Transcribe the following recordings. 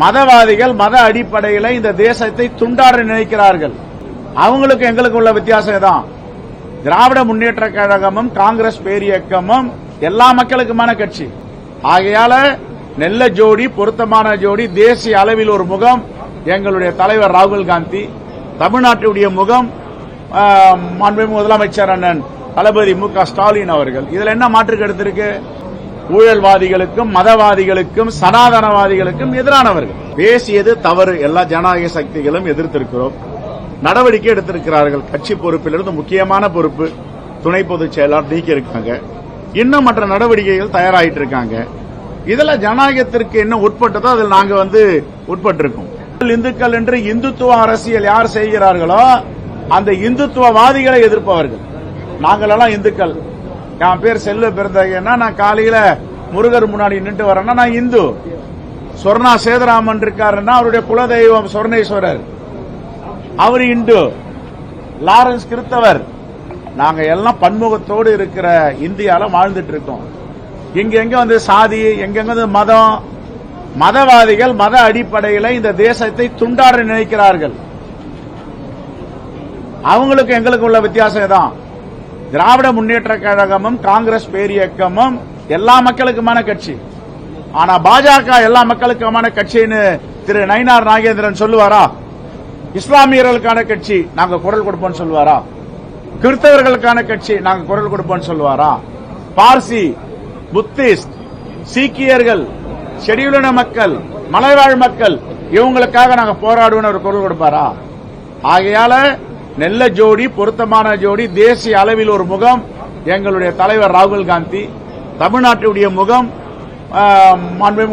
மதவாதிகள் மத அடிப்படையில் இந்த தேசத்தை துண்டாட நினைக்கிறார்கள். அவங்களுக்கு எங்களுக்கு உள்ள வித்தியாசம் தான் திராவிட முன்னேற்ற கழகமும் காங்கிரஸ் பேரியக்கமும் எல்லா மக்களுக்குமான கட்சி. ஆகையால நெல்ல ஜோடி பொருத்தமான ஜோடி தேசிய அளவில் ஒரு முகம் எங்களுடைய தலைவர் ராகுல் காந்தி தமிழ்நாட்டுடைய முகம் முதலமைச்சர் அண்ணன் தளபதி மு க ஸ்டாலின் அவர்கள். இதுல என்ன மாற்று கருத்து இருக்கு? ஊழல்வாதிகளுக்கும் மதவாதிகளுக்கும் சனாதனவாதிகளுக்கும் எதிரானவர்கள். பேசியது தவறு. எல்லா ஜனநாயக சக்திகளும் எதிர்த்திருக்கிறோம். நடவடிக்கை எடுத்திருக்கிறார்கள். கட்சி பொறுப்பிலிருந்து முக்கியமான பொறுப்பு துணை பொதுச் செயலாளர் நீக்கி இருக்காங்க. இன்னும் மற்ற நடவடிக்கைகள் தயாராயிட்டு இருக்காங்க இதுல ஜனநாயகத்திற்கு என்ன உட்பட்டதோ அதில் நாங்க வந்து உட்பட்டிருக்கோம். இந்துக்கள் என்று இந்துத்துவ அரசியல் யார் செய்கிறார்களோ அந்த இந்துத்துவவாதிகளை எதிர்ப்பவர்கள். நாங்களெல்லாம் இந்துக்கள். என் பேர் செல்வ பிறந்தகைன்னா நான் காலையில முருகர் முன்னாடி நின்று வரேன்னா நான் இந்து. சொர்ணா சேதராமன் இருக்காருன்னா அவருடைய குலதெய்வம் சொர்ணேஸ்வரர். அவர் இந்து. லாரன்ஸ் கிறிஸ்தவர் நாங்க எல்லாம் பன்முகத்தோடு இருக்கிற இந்தியால வாழ்ந்துட்டு இருக்கோம். இங்க எங்க வந்து சாதி எங்கெங்க வந்து மதம் மதவாதிகள் மத அடிப்படையில் இந்த தேசத்தை துண்டாட நினைக்கிறார்கள். அவங்களுக்கு எங்களுக்கு உள்ள வித்தியாசம் தான் திராவிட முன்னேற்ற கழகமும் காங்கிரஸ் பேரியக்கமும் எல்லா மக்களுக்குமான கட்சி. ஆனா பாஜக எல்லா மக்களுக்குமான கட்சின்னு திரு நயினார் நாகேந்திரன் சொல்லுவாரா? இஸ்லாமியர்களுக்கான கட்சி நாங்க குரல் கொடுப்போம்னு சொல்லுவாரா? கிறிஸ்தவர்களுக்கான கட்சி நாங்க குரல் கொடுப்போம்னு சொல்லுவாரா? பார்சி புத்திஸ்ட் சீக்கியர்கள் ஷெடியூலின மக்கள் மலைவாழ் மக்கள் இவங்களுக்காக நாங்க போராடுவோம்னு ஒரு குரல் கொடுப்பாரா? ஆகையால நல்ல ஜோடி பொருத்தமான ஜோடி தேசிய அளவில் ஒரு முகம் எங்களுடைய தலைவர் ராகுல் காந்தி தமிழ்நாட்டுடைய முகம் ஆஹ்,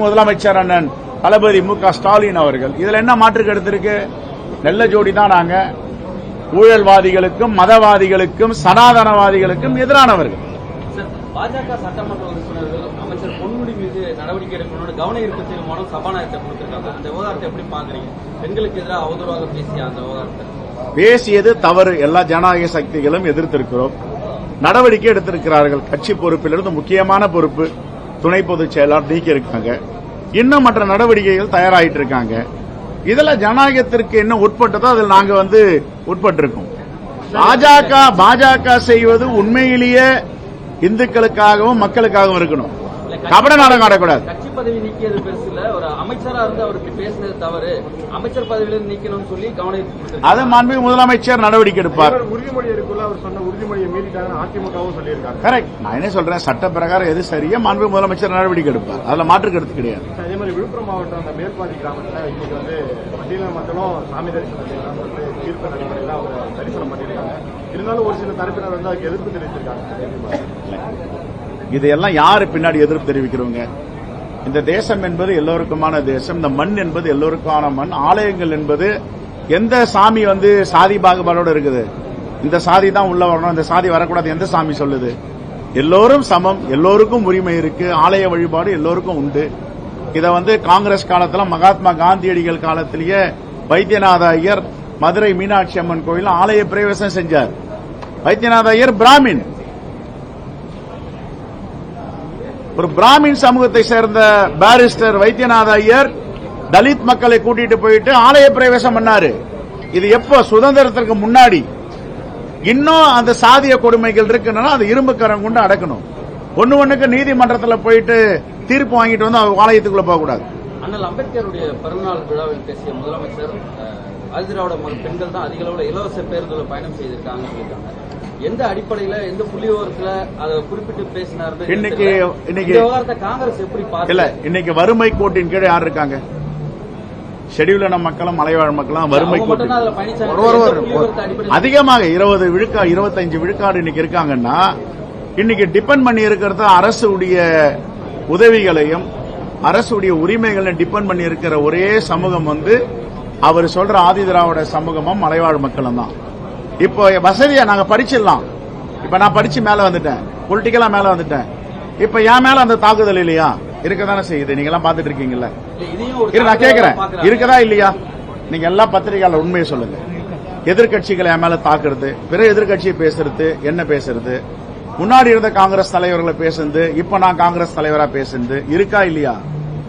முதலமைச்சர் அண்ணன் தளபதி மு க ஸ்டாலின் அவர்கள். இதுல என்ன மாற்று கருத்து நல்ல ஜோடி தான் நாங்க. ஊழல்வாதிகளுக்கும் மதவாதிகளுக்கும் சனாதனவாதிகளுக்கும் எதிரானவர்கள். பாஜக சட்டமன்ற உறுப்பினர்கள் அமைச்சர் பொன்முடி மீது நடவடிக்கை எடுக்கணும்னு கவன ஈர்ப்பு தீர்மானம் சபாநாயகத்தை கொடுத்திருக்காங்க. அந்த விவகாரத்தை எப்படி பாக்குறீங்க பெண்களுக்கு எதிராக அவதூறாக பேசிய அந்த விவகாரத்தை. பேசியது தவறு. எல்லா ஜனநாயக சக்திகளும் எதிர்த்திருக்கிறோம். நடவடிக்கை எடுத்திருக்கிறார்கள். கட்சி பொறுப்பிலிருந்து முக்கியமான பொறுப்பு துணை பொதுச் செயலாளர் நீக்கி இருக்காங்க. இன்னும் மற்ற நடவடிக்கைகள் தயாராயிட்டு இருக்காங்க இதுல ஜனநாயகத்திற்கு என்ன உட்பட்டதோ அதில் நாங்க வந்து உட்பட்டிருக்கோம். பாஜக பாஜக செய்வது உண்மையிலேயே இந்துக்களுக்காகவும் மக்களுக்காகவும் இருக்கணும். கபட நாடகம் ஆடக்கூடாது. கட்சி பதவி நீக்கியது பெருசு இல்ல ஒரு அமைச்சரா இருந்து அவருக்கு பேசினது தவறு. அமைச்சர் பதவியிலிருந்து நீக்கணும்னு சொல்லி கவன ஈர்ப்பு கொடுத்திருக்காங்க. அது மாண்புமிகு முதலமைச்சர் நடவடிக்கை எடுப்பார். உறுதிமொழி எடுக்கல அவர் சொன்ன உறுதிமொழியை மீறிட்டாங்கன்னு அதிமுகவும் சொல்லியிருக்காங்க கரெக்ட் நான் என்ன சொல்றேன்? சட்ட பிரகாரம் எது சரியா மாண்பு முதலமைச்சர் நடவடிக்கை எடுப்பார். அதுல மாற்று கருத்து கிடையாது. அதே மாதிரி விழுப்புரம் மாவட்டம் அந்த மேல்பாதி கிராமத்துல இன்னைக்கு வந்து பட்டியல மக்களும் சாமி தரிசனம் வந்து தீர்ப்பு அடிப்படையில் அவங்க தரிசனம் பண்ணியிருக்காங்க. இருந்தாலும் ஒரு சில தரப்பினர் வந்து அதுக்கு எதிர்ப்பு தெரிவித்திருக்காங்க இதையெல்லாம் யாரு பின்னாடி எதிர்ப்பு தெரிவிக்கிறவங்க? இந்த தேசம் என்பது எல்லோருக்குமான தேசம் இந்த மண் என்பது எல்லோருக்கான மண் ஆலயங்கள் என்பது எந்த சாமி வந்து சாதி பாகுபாடோடு இருக்குது? இந்த சாதி தான் உள்ள வரணும் இந்த சாதி வரக்கூடாது எந்த சாமி சொல்லுது? எல்லோரும் சமம் எல்லோருக்கும் உரிமை இருக்கு ஆலய வழிபாடு எல்லோருக்கும் உண்டு. இதை வந்து காங்கிரஸ் காலத்தில் மகாத்மா காந்தியடிகள் காலத்திலேயே வைத்தியநாத ஐயர் மதுரை மீனாட்சி அம்மன் கோயில் ஆலய பிரவேசம் செஞ்சார். வைத்தியநாத ஐயர் பிராமின். ஒரு பிராமின் சமூகத்தை சேர்ந்த பாரிஸ்டர் வைத்தியநாத ஐயர் தலித் மக்களை கூட்டிட்டு போயிட்டு ஆலய பிரவேசம் பண்ணாரு. இது எப்போ? சுதந்திரத்திற்கு முன்னாடி. இன்னும் அந்த சாதிய கொடுமைகள் இருக்குன்னா அது இரும்புக்கரம் கொண்டு அடக்கணும். ஒன்னு ஒண்ணுக்கு நீதிமன்றத்தில் போயிட்டு தீர்ப்பு வாங்கிட்டு வந்து அவங்க ஆலயத்துக்குள்ள போக கூடாது. அண்ணல் அம்பேத்கருடைய பிறந்தநாள் விழாவில் பேசிய முதலமைச்சர் அஹ், பெண்கள் தான் அதிக அளவில் இலவச பேருந்துல பயணம் செய்திருக்காங்க சொல்லியிருக்காங்க. எந்த அடிப்படையில எந்த புள்ளி விவரத்துல அதை குறிப்பிட்டு பேசினார் இன்னைக்கு- இன்னைக்கு- விவகாரத்தை காங்கிரஸ் எப்படி இல்ல பார்க்கல இன்னைக்கு வறுமை கோட்டின் கீழே யார் இருக்காங்க? ஷெடியூலின மக்களும் மலைவாழ் மக்களும் வறுமை கோட்டின் அதிகமாக இருபது விழுக்கா இருபத்தஞ்சு விழுக்காடு இன்னைக்கு இருக்காங்கன்னா இன்னைக்கு டிபெண்ட் பண்ணி இருக்கிறது அரசுடைய உதவிகளையும் அரசுடைய உரிமைகளை டிபெண்ட் பண்ணி இருக்கிற ஒரே சமூகம் வந்து அவர் சொல்ற ஆதி திராவிட சமூகமும் மலைவாழ் மக்களும் தான் இப்போ வசதியா நாங்க படிச்சிடலாம். இப்ப நான் படிச்சு மேல வந்துட்டேன். பொலிட்டிக்கலா மேல வந்துட்டேன். இப்ப என் மேல அந்த தாக்குதல் இல்லையா? இருக்கதானே செய்யுது. நீங்க எல்லாம் பாத்துட்டு இருக்கீங்கல்ல இரு நான் பார்க்கறாங்க. இருக்குதா இல்லையா? நீங்க எல்லா பத்திரிகையாளர் உண்மையை சொல்லுங்க. எதிர்க்கட்சிகளை என் மேல தாக்குறது பிற எதிர்க்கட்சியை பேசுறது என்ன பேசுறது? முன்னாடி இருந்த காங்கிரஸ் தலைவர்களை பேசுறது இப்ப நான் காங்கிரஸ் தலைவரா பேசுறது இருக்கா இல்லையா?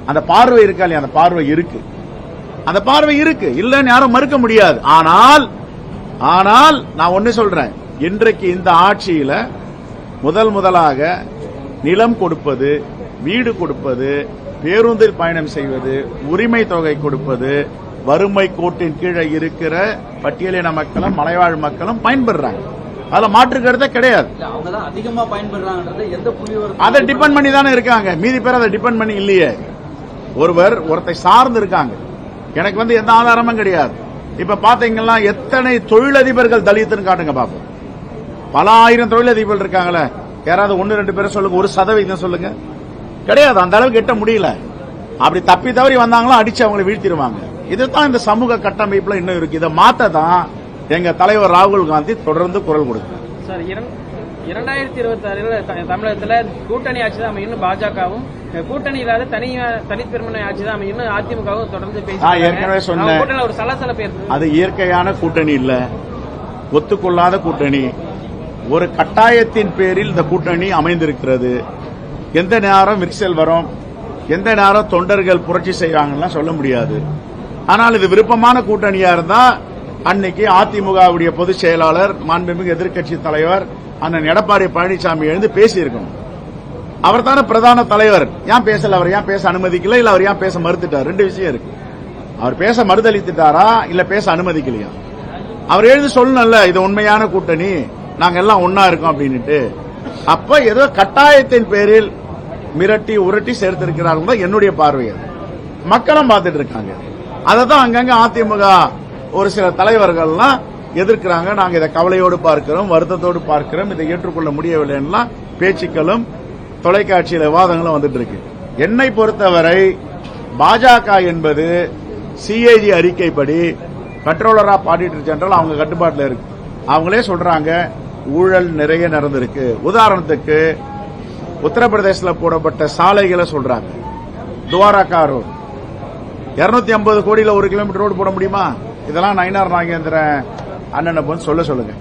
அந்த பார்வை இருக்கா இல்லையா? அந்த பார்வை இருக்கு. அந்த பார்வை இருக்கு. இல்லன்னு யாரும் மறுக்க முடியாது. ஆனால் ஆனால் நான் ஒண்ணு சொல்றேன். இன்றைக்கு இந்த ஆட்சியில முதல் முதலாக நிலம் கொடுப்பது வீடு கொடுப்பது பேருந்தில் பயணம் செய்வது உரிமை தொகை கொடுப்பது வறுமை கோட்டின் கீழே இருக்கிற பட்டியலின மக்களும் மலைவாழ் மக்களும் பயன்பெறாங்க அதுல மாற்று கருத்தே கிடையாது. அதிகமா அதை டிபெண்ட் பண்ணி தானே இருக்காங்க. மீதி பேர் அதை டிபெண்ட் பண்ணி இல்லையே. ஒருவர் ஒருத்தை சார்ந்து இருக்காங்க. எனக்கு வந்து எந்த ஆதாரமும் கிடையாது. இப்ப பாத்தீங்கன்னா எத்தனை தொழிலதிபர்கள் தலித்துன்னு காட்டுங்க பாப்போம். பல ஆயிரம் தொழிலதிபர்கள் இருக்காங்களே. யாராவது ஒன்னு ரெண்டு பேரும் சொல்லுங்க ஒரு சதவீதம் சொல்லுங்க. கிடையாது அந்த அளவுக்கு எட்ட முடியல. அப்படி தப்பி தவறி வந்தாங்களோ அடிச்சு அவங்களை வீழ்த்திடுவாங்க. இதுதான் இந்த சமூக கட்டமைப்புல இன்னும் இருக்கு. இதை மாத்த தான் எங்க தலைவர் ராகுல் காந்தி தொடர்ந்து குரல் கொடுக்கிறார். இரண்டாயிரத்தி இருபத்தி ஆறுல தமிழகத்துல கூட்டணி ஆட்சி தான் அமையும் பாஜகவும் கூட்டணி இல்லாத தனி தனிப்பெருமனை ஆட்சி தான் அமையும் அதிமுகவும் தொடர்ந்து ஏற்கனவே. கூட்டணியில் ஒரு சலசலப்பு அது இயற்கையான கூட்டணி இல்ல. ஒத்துக்கொள்ளாத கூட்டணி. ஒரு கட்டாயத்தின் பேரில் இந்த கூட்டணி அமைந்திருக்கிறது. எந்த நேரம் விரிசல் வரும்? எந்த நேரம் தொண்டர்கள் புரட்சி செய்வாங்கலாம் சொல்ல முடியாது. ஆனால் இது விருப்பமான கூட்டணியா இருந்தா அன்னைக்கு அதிமுகவுடைய பொதுச் செயலாளர் மாண்புமிகு எதிர்க்கட்சி தலைவர் அண்ணன் எடப்பாடி பழனிசாமி எழுந்து பேசியிருக்கணும். அவர் தானே பிரதான தலைவர். ஏன் பேசல? அவர் ஏன் பேச அனுமதிக்கல? இல்ல அவர் ஏன் பேச மறுத்துட்டார்? ரெண்டு விஷயம் இருக்கு. அவர் பேச மறுதளித்துட்டாரா? இல்ல பேச அனுமதிக்கலையா? அவர் எழுதி சொல்லணும்ல இது உண்மையான கூட்டணி. நாங்க எல்லாம் ஒன்னா இருக்கோம் அப்படின்னுட்டு. அப்ப ஏதோ கட்டாயத்தின் பேரில் மிரட்டி உரட்டி சேர்த்திருக்கிறார்கள் தான் என்னுடைய பார்வை அது. மக்களும் பார்த்துட்டு இருக்காங்க. அதை தான் அங்கங்க அதிமுக ஒரு சில தலைவர்கள்லாம் எதிர்க்கிறாங்க. நாங்கள் இதை கவலையோடு பார்க்கிறோம் வருத்தத்தோடு பார்க்கிறோம். இதை ஏற்றுக்கொள்ள முடியவில்லைன்னா பேச்சுக்களும் தொலைக்காட்சியில் விவாதங்களும் வந்துட்டு இருக்கு. என்னை பொறுத்தவரை பாஜக என்பது சிஏஜி அறிக்கைப்படி கண்ட்ரோலர் ஆஃப் ஆடிட்டர் ஜெனரல் அவங்க கட்டுப்பாட்டில் இருக்கு. அவங்களே சொல்றாங்க ஊழல் நிறைய நடந்திருக்கு. உதாரணத்துக்கு உத்தரப்பிரதேசத்தில் போடப்பட்ட சாலைகளை சொல்றாங்க. துவாரகா ரோடு. இருநூத்தி ஐம்பது கோடியில் ஒரு கிலோமீட்டர் ரோடு போட முடியுமா? இதெல்லாம் நயினார் நாகேந்திரன் அண்ணனை போய் சொல்ல சொல்லுங்கள்